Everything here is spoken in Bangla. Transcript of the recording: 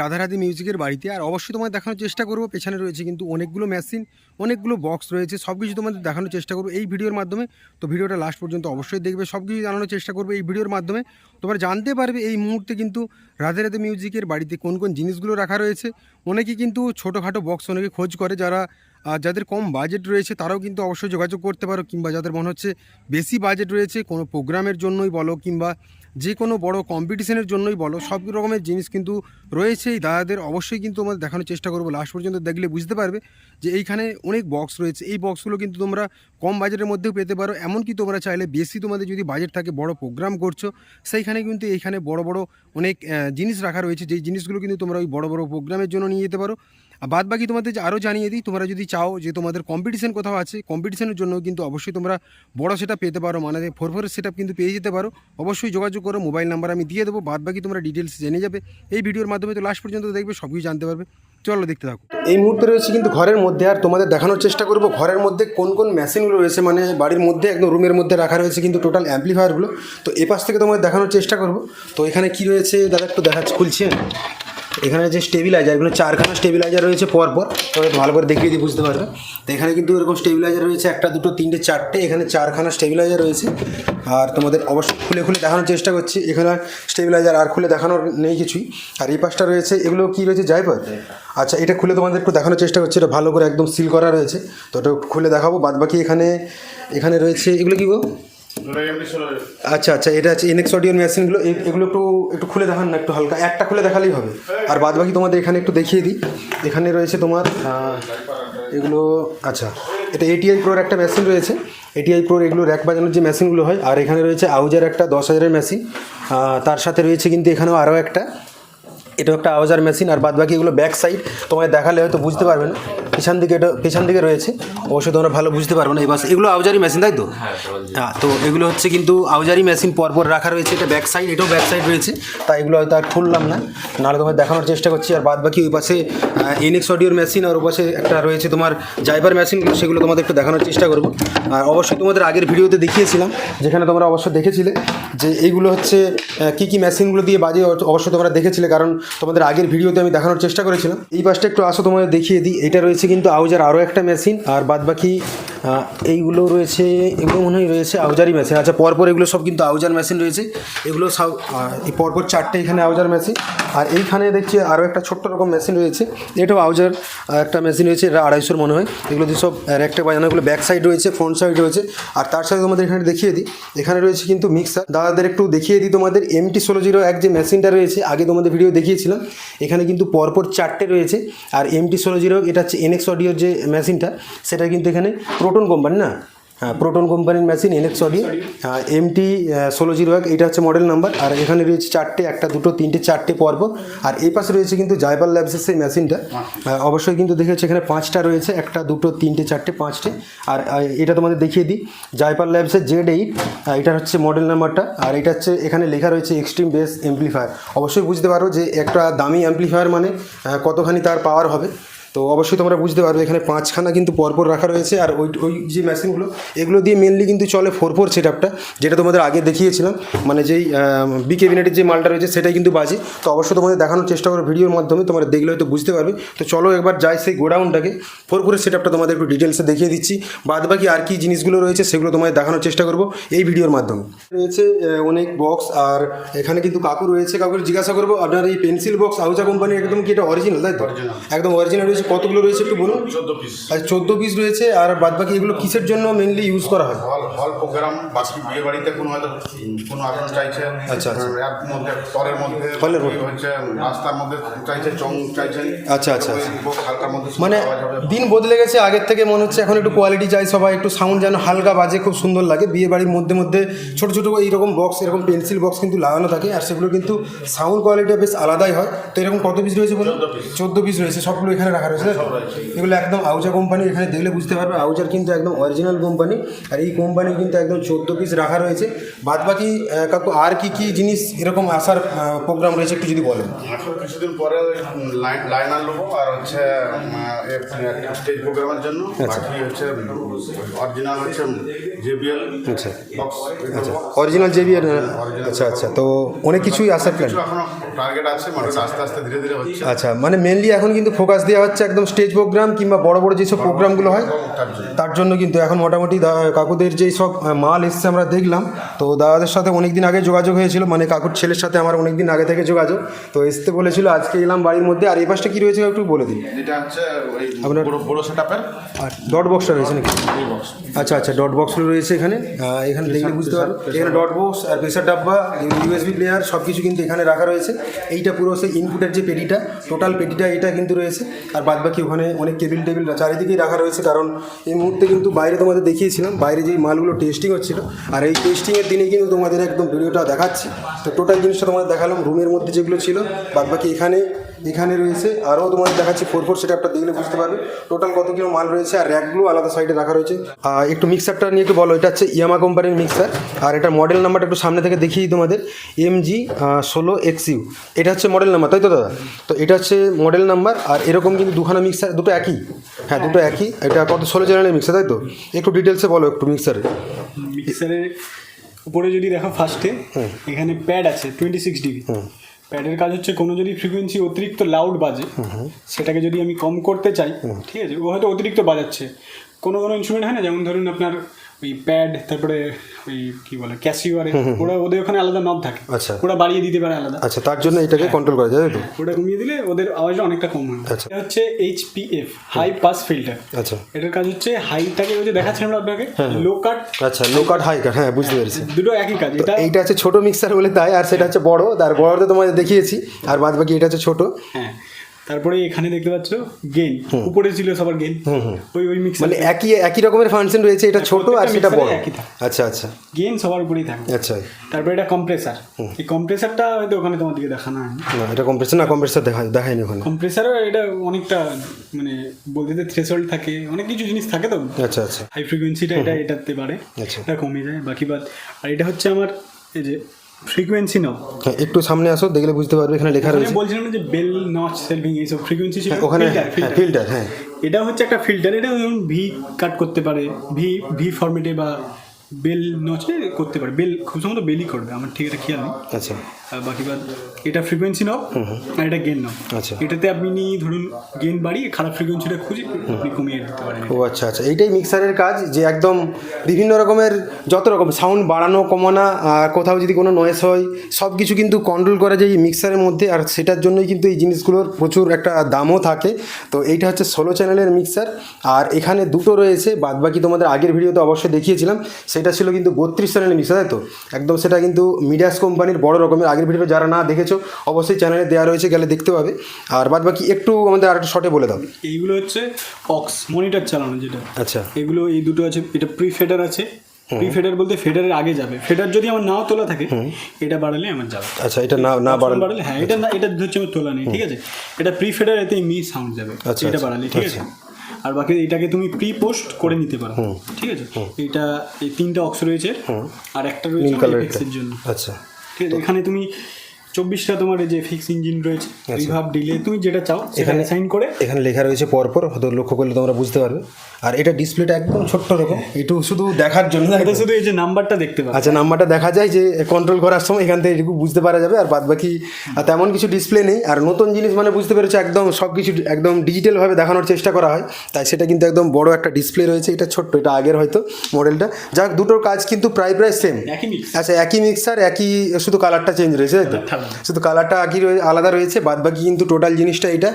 রাধারাধি মিউজিকের বাড়িতে, আর অবশ্যই তোমাদের দেখানোর চেষ্টা করব। পেছনে রয়েছে কিন্তু অনেকগুলো মেশিন, অনেকগুলো বক্স রয়েছে সব কিছু তোমাদের দেখানোর চেষ্টা করব এই ভিডিওর মাধ্যমে। তো ভিডিওটা লাস্ট পর্যন্ত অবশ্যই দেখবে সব কিছু জানানোর চেষ্টা করবে এই ভিডিওর মাধ্যমে। তোমরা জানতে পারবে এই মুহূর্তে কিন্তু রাধে রাধে মিউজিকের বাড়িতে কোন কোন জিনিসগুলো রাখা রয়েছে। অনেকে কিন্তু ছোটোখাটো বক্স অনেকে খোঁজ করে, যারা যাদের কম বাজেট রয়েছে তারাও কিন্তু অবশ্যই যোগাযোগ করতে পারো, কিংবা যাদের মনে হচ্ছে বেশি বাজেট রয়েছে কোনো প্রোগ্রামের জন্যই বলো, কিংবা যে কোনো বড় কম্পিটিশনের জন্যই বলো, সব রকমের জিনিস কিন্তু রয়েছে এই দাদাদের অবশ্যই কিন্তু তোমাদের দেখানোর চেষ্টা করব। লাস্ট পর্যন্ত দেখলে বুঝতে পারবে যে এইখানে অনেক বক্স রয়েছে। এই বক্সগুলো কিন্তু তোমরা কম বাজেটের মধ্যেও পেতে পারো। এমনকি তোমরা চাইলে বেশি তোমাদের যদি বাজেট থাকে, বড় প্রোগ্রাম করছ, সেইখানে কিন্তু এইখানে বড় বড় অনেক জিনিস রাখা রয়েছে। যেই জিনিসগুলো কিন্তু তোমরা ওই বড় বড় প্রোগ্রামের জন্য নিয়ে যেতে পারো। আর বাদ বাকি তোমাদের আরও জানিয়ে দিই, তোমরা যদি চাও যে তোমাদের কম্পিটিশন কোথাও আছে কম্পিটিশনের জন্য কিন্তু অবশ্যই তোমরা বড় সেটা পেতে পারো মানে ফোর ফোরের সেট কিন্তু পেয়ে যেতে পারো। অবশ্যই যোগাযোগ করো মোবাইল নাম্বার আমি দিয়ে দেবো বাদ বাকি তোমরা ডিটেলস জেনে যাবে। এই ভিডিওর মাধ্যমে তো লাস্ট পর্যন্ত দেখবে সব কিছু জানতে পারবে। চলো দেখতে থাকো। এই মুহূর্তে রয়েছে কিন্তু ঘরের মধ্যে, আর তোমাদের দেখানোর চেষ্টা করব, ঘরের মধ্যে কোন কোন মেশিনগুলো রয়েছে মানে বাড়ির মধ্যে, একদম রুমের মধ্যে রাখা রয়েছে কিন্তু টোটাল অ্যাম্পলিফায়ারগুলো তো এ পাশ থেকে তোমাদের দেখানোর চেষ্টা করব। তো এখানে কি রয়েছে, দাদা একটু দেখা খুলছি? এখানে যে স্টেবিলাইজার এগুলো চারখানা স্টেবিলাইজার রয়েছে পরপর। তবে ভালো করে দেখিয়ে দিয়ে বুঝতে পারবে তো এখানে কিন্তু এরকম স্টেবিলাইজার রয়েছে, একটা, দুটো, তিনটে, চারটে, এখানে চারখানা স্টেবিলাইজার রয়েছে। আর তোমাদের অবশ্যই খুলে খুলে দেখানোর চেষ্টা করছি। এখানে স্টেবিলাইজার আর খুলে দেখানোর নেই কিছুই। আর এই পাশটা রয়েছে, এগুলো কি রয়েছে জাইপার আচ্ছা এটা খুলে তোমাদের একটু দেখানোর চেষ্টা করছি, এটা ভালো করে একদম সিল করা রয়েছে। তো ওটা খুলে দেখাবো বাদ বাকি এখানে এখানে রয়েছে, এগুলো কি গো? আচ্ছা আচ্ছা এটা আছে এনএক্স অডিও মেশিনগুলো এগুলো একটু একটু খুলে দেখান না একটু হালকা। একটা খুলে দেখালেই হবে। আর বাদ বাকি তোমাদের এখানে একটু দেখিয়ে দিই। এখানে রয়েছে তোমার এগুলো আচ্ছা এটা এটিআই প্রোর একটা মেশিন রয়েছে। এটিআই প্রোর এগুলো র্যাক বাজানোর যে মেশিনগুলো হয় আর এখানে রয়েছে আউজার একটা দশ হাজারের মেশিন তার সাথে রয়েছে কিন্তু এখানেও আরও একটা। এটা একটা আওয়াজার মেশিন আর বাদ বাকি এগুলো ব্যাক সাইড তোমায় দেখালে হয়তো বুঝতে পারবে না পিছন দিকে এটা পিছন দিকে রয়েছে। অবশ্যই তোমরা ভালো বুঝতে পারবে না এই বাস এগুলো আউজারি মেশিন তাই তো? হ্যাঁ তো এগুলো হচ্ছে কিন্তু আউজারি মেশিন পরপর রাখা রয়েছে এটা ব্যাক সাইড এটাও ব্যাক সাইড রয়েছে। তাই এগুলো হয়তো আর খুললাম না। নাহলে তোমার দেখানোর চেষ্টা করছি আর বাদ বাকি ওই পাশে এনএক্স অডিওর মেশিন আর ওই পাশে একটা রয়েছে তোমার জাইবার মেশিনগুলো সেগুলো তোমাদের একটু দেখানোর চেষ্টা করব। আর অবশ্যই তোমাদের আগের ভিডিওতে দেখিয়েছিলাম যেখানে তোমরা অবশ্যই দেখেছিলে যে এইগুলো হচ্ছে কী কি কি মেশিনগুলো দিয়ে বাজে অবশ্যই তোমরা দেখেছিলে কারণ তোমাদের আগের ভিডিওতে আমি দেখানোর চেষ্টা করেছিলাম। এই পাশটা একটু আসো তোমাদের দেখিয়ে দিই। এটা রয়েছে কিন্তু আউজার আরও একটা মেশিন আর বাদ বাকি আহ, এইগুলো রয়েছে, এগুলো মনে হয় রয়েছে আউজারি মেশিন। আচ্ছা পরপর এগুলো সব কিন্তু আউজার মেশিন রয়েছে। এগুলো সব এই পরপর চারটে এখানে আউজার মেশিন। আর এইখানে দেখছি আরও একটা ছোট্ট রকম মেশিন রয়েছে। এটাও আউজার একটা মেশিন রয়েছে, এটা আড়াইশোর মনে হয়। এগুলো দিয়ে সব র্যাকটা বাজানোগুলো ব্যাক সাইড রয়েছে, ফ্রন্ট সাইড রয়েছে। আর তার সাথে তোমাদের এখানে দেখিয়ে দিই। এখানে রয়েছে কিন্তু মিক্সার। দাদাদের একটু দেখিয়ে দিই তোমাদের। এমটি ষোলো জিরো এক যে মেশিনটা রয়েছে, আগে তোমাদের ভিডিও দেখিয়েছিলাম। এখানে কিন্তু পরপর চারটে রয়েছে। আর এমটি ষোলো জিরো এটা হচ্ছে এনএক্স অডিওর যে মেশিনটা, সেটা কিন্তু এখানে প্রোটন কোম্পানি না? হ্যাঁ প্রোটন কোম্পানির মেশিন এনএক্স অডিও এমটি ষোলো জিরো এক এটা হচ্ছে মডেল নাম্বার আর এখানে রয়েছে চারটে একটা দুটো তিনটে চারটে পর্ব আর এই পাশে রয়েছে কিন্তু জাইপার ল্যাবসের সেই মেশিনটা অবশ্যই কিন্তু দেখেছি এখানে পাঁচটা রয়েছে একটা দুটো তিনটে চারটে পাঁচটে আর এটা তোমাদের দেখিয়ে দিই। জাইপার ল্যাবসের জেড এইট এটা হচ্ছে মডেল নাম্বারটা আর এটা হচ্ছে এখানে লেখা রয়েছে এক্সট্রিম বেস এমপ্লিফায়ার অবশ্যই বুঝতে পারো যে একটা দামি অ্যাম্পলিফায়ার মানে কতখানি তার পাওয়ার হবে। তো অবশ্যই তোমরা বুঝতে পারবে এখানে পাঁচখানা কিন্তু পরপর রাখা রয়েছে আর ওই ওই যে মেশিনগুলো এগুলো দিয়ে মেনলি কিন্তু চলে ফোর ফোর সেট আপটা যেটা তোমাদের আগে দেখিয়েছিলাম মানে যেই বি কেবিনেটের যে মালটা রয়েছে সেটাই কিন্তু বাজে। তো অবশ্যই তোমাদের দেখানোর চেষ্টা করো ভিডিওর মাধ্যমে তোমরা দেখলে হয়তো বুঝতে পারবে। তো চলো একবার যাই সেই গোডাউনটাকে ফোর ফোরের সেট আপটা তোমাদের একটু ডিটেলসে দেখিয়ে দিচ্ছি। বাদ বাকি আর কি জিনিসগুলো রয়েছে সেগুলো তোমাদের দেখানোর চেষ্টা করব এই ভিডিওর মাধ্যমে। রয়েছে অনেক বক্স আর এখানে কিন্তু কাকু রয়েছে কাকুর জিজ্ঞাসা করব আপনার এই পেন্সিল বক্স আউজা কোম্পানি একদম কি এটা অরিজিনাল তাই তো? একদম অরিজিনাল রয়েছে। কতগুলো রয়েছে একটু বলুন? চোদ্দ পিস আর চোদ্দ পিস রয়েছে আর বাদ বাকি এগুলো কিসের জন্য মেনলি ইউজ করা হয়? হল হল প্রোগ্রাম বাকি বিয়ে বাড়িতে কোনো হয়তো কোনো আগুন চাইছে। আচ্ছা, আচ্ছা। মধ্যে তলের মধ্যে হলের মধ্যে। হচ্ছে রাস্তার মধ্যে চাইছে চং চাইছে। আচ্ছা, আচ্ছা, আচ্ছা। হালকার মধ্যে মানে দিন বদলে গেছে আগের থেকে মনে হচ্ছে এখন একটু কোয়ালিটি চাই সবাই একটু সাউন্ড যেন হালকা বাজে খুব সুন্দর লাগে। বিয়ে বাড়ির মধ্যে মধ্যে ছোটো ছোটো এইরকম বক্স এরকম পেন্সিল বক্স কিন্তু লাগানো থাকে আর সেগুলো কিন্তু সাউন্ড কোয়ালিটি বেশ আলাদাই হয়। তো এরকম কত পিস রয়েছে বলুন? চোদ্দ পিস রয়েছে সবগুলো এখানে রাখা রয়েছে। তাই তো? এগুলো একদম আউজা কোম্পানি এখানে দেখলে বুঝতে পারবে আউজার কিন্তু একদম অরিজিনাল কোম্পানি আর এই কোম্পানি কিন্তু একদম চোদ্দ পিস রাখা রয়েছে। বাদ বাকি কাকু আর কি কি জিনিস এরকম আসার প্রোগ্রাম রয়েছে একটু যদি বলেন? আসলে কিছুদিন পরে লাইন লাইনার নেব আর হচ্ছে স্টেজ প্রোগ্রামের জন্য। আচ্ছা। বাকি হচ্ছে অরিজিনাল হচ্ছে জেবিএল আচ্ছা। আচ্ছা। অরিজিনাল জেবিআর আচ্ছা আচ্ছা। তো অনেক কিছুই আসার প্ল্যান টার্গেট আছে মডেলটা আস্তে আস্তে ধীরে ধীরে হচ্ছে। আচ্ছা মানে মেনলি এখন কিন্তু ফোকাস দেওয়া হচ্ছে একদম স্টেজ প্রোগ্রাম কিংবা বড় বড় যেসব প্রোগ্রামগুলো হয় তার জন্য কিন্তু এখন মোটামুটি কাকুদের যেই সব মাল এসছে আমরা দেখলাম। তো দাদাদের সাথে অনেক দিন আগে যোগাযোগ হয়েছিল মানে কাকুর ছেলের সাথে আমার অনেক দিন আগে থেকে যোগাযোগ। তো এসতে বলেছিল আজকে এলাম বাড়ির মধ্যে আর এই পাশটা কী রয়েছে একটু বলে দিন। আপনার- বড় সেটআপের ডট বক্সটা রয়েছে নাকি? আচ্ছা আচ্ছা ডট বক্সগুলো রয়েছে এখানে। এখানে দেখলে বুঝতে পারব এখানে ডট বক্স আর প্রেসার ডাব্বা ইউএসবি প্লেয়ার সব কিছু কিন্তু এখানে রাখা রয়েছে। এইটা পুরো সেই ইনপুটের যে পেটিটা টোটাল পেটিটা এটা কিন্তু রয়েছে। আর বাদ বাকি ওখানে অনেক টেবিল টেবিল চারিদিকেই রাখা রয়েছে, কারণ এই মুহূর্তে কিন্তু বাইরে তোমাদের দেখিয়েছিলাম, বাইরে যেই মালগুলো টেস্টিং হচ্ছিল, আর এই টেস্টিংয়ের দিনে কিন্তু তোমাদের একদম ভিডিওটা দেখাচ্ছি। তো টোটাল জিনিসটা তোমাদের দেখালাম রুমের মধ্যে যেগুলো ছিল বাদ বাকি এখানে এখানে রয়েছে আরও তোমাদের দেখাচ্ছি ফোর ফোর সেটআপটা দেখলে বুঝতে পারবে। টোটাল কত কিলো মাল রয়েছে আর র্যাকগুলো আলাদা সাইডে রাখা রয়েছে। আর একটু মিক্সারটা নিয়ে একটু বলো এটা হচ্ছে ইয়ামা কোম্পানির মিক্সার আর এটার মডেল নাম্বারটা একটু সামনে থেকে দেখিয়ে তোমাদের। এম জি ষোলো এক্স ইউ এটা হচ্ছে মডেল নাম্বার তাই তো দাদা? তো এটা হচ্ছে মডেল নাম্বার আর এরকম কিন্তু দুখানা মিক্সার দুটো একই। হ্যাঁ দুটো একই এটা কত ষোলো চ্যানেলের মিক্সার তাই তো? একটু ডিটেলসে বলো একটু মিক্সারে মিক্সারের উপরে যদি দেখো ফার্স্টে এখানে প্যাড আছে টোয়েন্টি সিক্স ডিবি প্যাডের কাজ হচ্ছে কোনো যদি ফ্রিকোয়েন্সি অতিরিক্ত লাউড বাজে সেটাকে যদি আমি কম করতে চাই ঠিক আছে ও হয়তো অতিরিক্ত বাজাচ্ছে। কোনো কোনো ইনস্ট্রুমেন্ট হয় না যেমন ধরুন আপনার ওই প্যাড তারপরে ওই কি বলে ক্যাসিওয়ারে ওরা ওদের ওখানে আলাদা নব থাকে। আচ্ছা। ওরা বাড়িয়ে দিতে পারে আলাদা। আচ্ছা তার জন্য এটাকে কন্ট্রোল করা যায় তো? ওটা কমিয়ে দিলে ওদের আওয়াজটা অনেকটা কম হয়। আচ্ছা। এটা হচ্ছে এইচপিএফ হাই পাস ফিল্টার আচ্ছা। এটার কাজ হচ্ছে হাইটাকে ওই যে দেখাচ্ছিলাম না আপনাকে? লো কাট আচ্ছা লো কাট হাই কাট হ্যাঁ বুঝতে পেরেছি। দুটো একই কাজ। এটা এইটা হচ্ছে ছোট মিক্সার বলে তাই আর সেটা হচ্ছে বড়। তার বড়তে তোমাদের দেখিয়েছি আর বাদ বাকি এটা হচ্ছে ছোট। হ্যাঁ। তারপরে এখানে দেখতে পাচ্ছ গেন উপরে ছিল সবার গেন ওই ওই মিক্সার মানে একই একই রকমের ফাংশন রয়েছে এটা ছোট আর সেটা বড়। আচ্ছা আচ্ছা। গেন সবার উপরেই থাকে। আচ্ছা। তারপরে এটা কম্প্রেসার এই কম্প্রেসারটা হয়তো ওখানে তোমাদেরকে দেখানো হয়নি। না এটা কম্প্রেসার না কম্প্রেসার দেখা দেখায়নি ওখানে। কম্প্রেসারও এটা অনেকটা মানে বলতে যে থ্রেশহোল্ড থাকে। অনেক কিছু জিনিস থাকে তো। আচ্ছা আচ্ছা। হাই ফ্রিকোয়েন্সিটা এটা এটাতে পারে। আচ্ছা। এটা কমে যায় বাকি বাদ। আর এটা হচ্ছে আমার এই যে ফ্রিকোয়েন্সি নাও। হ্যাঁ একটু সামনে আসো দেখলে বুঝতে পারবে এখানে লেখা রয়েছে। বলছিলাম যে বেল নচ সেলভিং এইসব ফ্রিকোয়েন্সি ছিল হ্যাঁ, ওখানে হ্যাঁ ফিল্টার হ্যাঁ। এটা হচ্ছে একটা ফিল্টার এটা ধরুন ভি কাট করতে পারে ভি ভি ফরম্যাটে বা বেল নচে করতে পারে বেল খুব সম্ভবত বেলই করবে আমার ঠিক এটা খেয়াল নেই। আচ্ছা। বাকি বাদ এটা ফ্রিকোয়েন্সি নব আর এটা গেন নব আচ্ছা। এটাতে আপনি ধরুন গেন বাড়িয়ে খারাপ ফ্রিকোয়েন্সিটা খুঁজে আপনি কমিয়ে দিতে পারেন। ও আচ্ছা আচ্ছা। এইটাই মিক্সারের কাজ যে একদম বিভিন্ন রকমের যত রকম সাউন্ড বাড়ানো কমানো আর কোথাও যদি কোনো নয়েস হয় সব কিছু কিন্তু কন্ট্রোল করা যায় এই মিক্সারের মধ্যে আর সেটার জন্যই কিন্তু এই জিনিসগুলোর প্রচুর একটা দামও থাকে। তো এইটা হচ্ছে ষোলো চ্যানেলের মিক্সার আর এখানে দুটো রয়েছে বাদ বাকি তোমাদের আগের ভিডিওতে অবশ্যই দেখিয়েছিলাম। সেটা ছিল কিন্তু বত্রিশ চ্যানেলের মিক্সার তাই তো? একদম সেটা কিন্তু মিডিয়াস কোম্পানির বড় রকমের আগের ভিডিও যারা না দেখেছ অবশ্যই চ্যানেলে দেওয়া রয়েছে গেলে দেখতে পাবে। আর বাদ বাকি একটু আমাদের আর একটু শর্টে বলে দাও। এইগুলো হচ্ছে অক্স মনিটর চালানো যেটা। আচ্ছা। এগুলো এই দুটো আছে এটা প্রি ফেডার আছে। প্রি ফেডার বলতে ফেডারের আগে যাবে। ফেডার যদি আমার নাও তোলা থাকে এটা বাড়ালে আমার যাবে। আচ্ছা এটা না না বাড়ালে বাড়ালে হ্যাঁ এটা না এটা হচ্ছে আমার তোলা নেই ঠিক আছে? এটা প্রি ফেডার এতে মি সাউন্ড যাবে। আচ্ছা, এটা আচ্ছা, বাড়ালে ঠিক আছে? আর বাকি এটাকে তুমি প্রি পোস্ট করে নিতে পারো ঠিক আছে? এটা এই তিনটা অক্স রয়েছে। আর একটা রয়েছে কালারের জন্য। আচ্ছা। ঠিক আছে এখানে তুমি চব্বিশটা তোমার এই যে ফিক্স ইঞ্জিন রয়েছে রিভাব ডিলে তুমি যেটা চাও সেখানে সাইন করে এখানে লেখা রয়েছে পরপর হয়তো লক্ষ্য করলে তোমরা বুঝতে পারবে। আর এটা ডিসপ্লেটা একদম ছোট্ট রকম একটু শুধু দেখার জন্য এটা শুধু এই যে নাম্বারটা দেখতে পাবে। আচ্ছা নাম্বারটা দেখা যায় যে কন্ট্রোল করার সময় এখান থেকে এটুকু বুঝতে পারা যাবে আর বাদ বাকি আর তেমন কিছু ডিসপ্লে নেই। আর নতুন জিনিস মানে বুঝতে পেরেছ একদম সব কিছু একদম ডিজিটালভাবে দেখানোর চেষ্টা করা হয়। তাই সেটা কিন্তু একদম বড় একটা ডিসপ্লে রয়েছে এটা ছোট্ট এটা আগের হয়তো মডেলটা যাক দুটোর কাজ কিন্তু প্রায় প্রায় সেম আচ্ছা একই মিক্সার একই শুধু কালারটা চেঞ্জ রয়েছে। শুধু কালারটা আগে আলাদা রয়েছে বাদবাকি কিন্তু টোটাল জিনিসটা এটা।